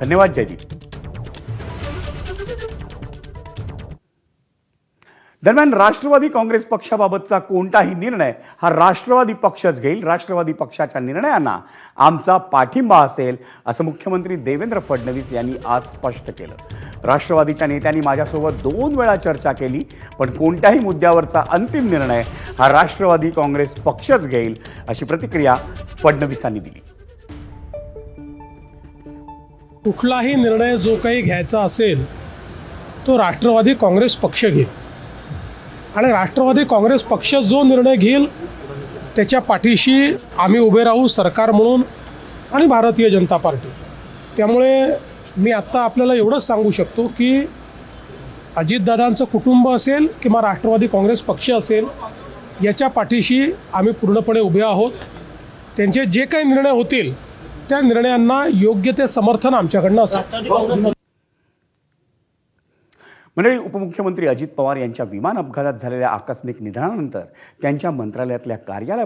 धन्यवाद जयदीप दरम्यान राष्ट्रवादी काँग्रेस पक्षाबाबतचा कोणताही निर्णय हा राष्ट्रवादी पक्षच घेईल. राष्ट्रवादी पक्षाच्या निर्णयांना आमचा पाठिंबा असेल असं मुख्यमंत्री देवेंद्र फडणवीस यांनी आज स्पष्ट केलं. राष्ट्रवादीच्या नेत्यांनी माझ्यासोबत दोन वेळा चर्चा केली पण कोणत्याही मुद्द्यावरचा अंतिम निर्णय हा राष्ट्रवादी काँग्रेस पक्षच घेईल अशी प्रतिक्रिया फडणवीसांनी दिली. कुठलाही निर्णय जो काही घ्यायचा असेल तो राष्ट्रवादी काँग्रेस पक्ष घेईल. आणि राष्ट्रवादी काँग्रेस पक्ष जो निर्णय घेईल त्याच्या पाठीशी आम्ही उभे राहू सरकार म्हणून आणि भारतीय जनता पार्टी. त्यामुळे मी आत्ता आपल्याला एवढंच सांगू शकतो की अजितदादांचं कुटुंब असेल किंवा राष्ट्रवादी काँग्रेस पक्ष असेल याच्या पाठीशी आम्ही पूर्णपणे उभे आहोत. त्यांचे जे काही निर्णय होतील त्या निर्णयांना योग्य ते समर्थन आमच्याकडनं असं मंडळी उपमुख्यमंत्री अजित पवार यांच्या विमान अपघातात झालेल्या आकस्मिक निधनानंतर त्यांच्या मंत्रालयातल्या कार्यालय